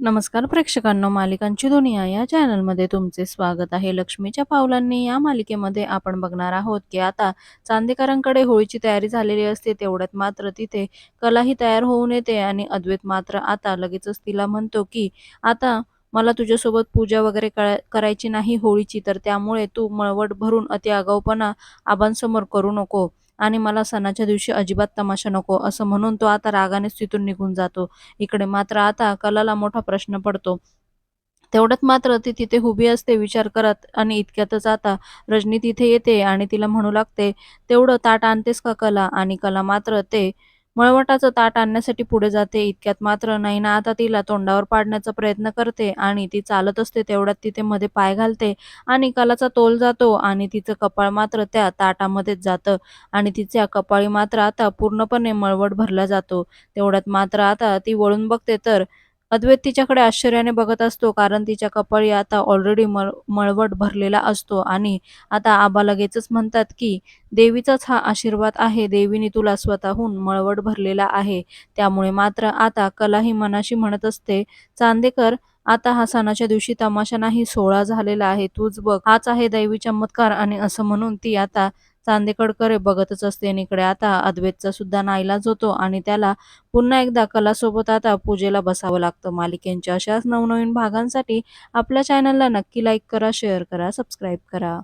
नमस्कार प्रेक्षकांनो मालिकांची दुनिया या चॅनलमध्ये तुमचे स्वागत आहे. लक्ष्मीच्या पावलांनी या मालिकेमध्ये आपण बघणार आहोत की आता चांदेकरांकडे होळीची तयारी झालेली असते तेवढ्यात मात्र तिथे कलाही तयार होऊन येते आणि अद्वैत मात्र आता लगेचच तिला म्हणतो की आता मला तुझ्यासोबत पूजा वगैरे करायची नाही होळीची तर त्यामुळे तू मळवट भरून अति आगाऊपणा आबांसमोर करू नको. आणि मला सणाच्या दिवशी अजिबात तमाशा नको असं म्हणून तो आता रागानेच तिथून निघून जातो. इकडे मात्र आता कलाला मोठा प्रश्न पडतो. तेवढ्यात मात्र ती तिथे उभी असते विचार करत आणि इतक्यातच आता रजनी तिथे येते आणि तिला म्हणू लागते तेवढं ताट आणतेस का कला? आणि कला मात्र ते मळवटाचं ताट आणण्यासाठी पुढे जाते. इतक्यात मात्र नैना आता तिला तोंडावर पाडण्याचा प्रयत्न करते आणि ती चालत असते तेवढ्यात तिथे मध्ये पाय घालते आणि कलाचा तोल जातो आणि तिचं कपाळ मात्र त्या ताटामध्येच जातं आणि तिच्या कपाळी मात्र आता पूर्णपणे मळवट भरला जातो. तेवढ्यात मात्र आता ती वळून बघते तर अद्वैत तिच्याकडे आश्चर्याने बघत असतो कारण तिच्या कपाळी आता ऑलरेडी मळ मळवट भरलेला असतो. आणि आता आबा लगेचच म्हणतात की देवीचाच हा आशीर्वाद आहे. देवीने तुला स्वतःहून मळवट भरलेला आहे. त्यामुळे मात्र आता कलाही मनाशी म्हणत असते. चांदेकर आता हा सणाच्या दिवशी तमाशा नाही सोहळा झालेला आहे. तूच बघ. हाच आहे दैवी चमत्कार. आणि असं म्हणून ती आता चांदेकडकडे बघतच असते इकडे आता अद्वैतचा सुद्धा नाईलाज होतो आणि त्याला पुन्हा एकदा कलासोबत आता पूजेला बसावं लागतं. मालिकेंच्या अशाच नवनवीन भागांसाठी आपल्या चॅनलला नक्की लाईक करा शेअर करा सबस्क्राईब करा.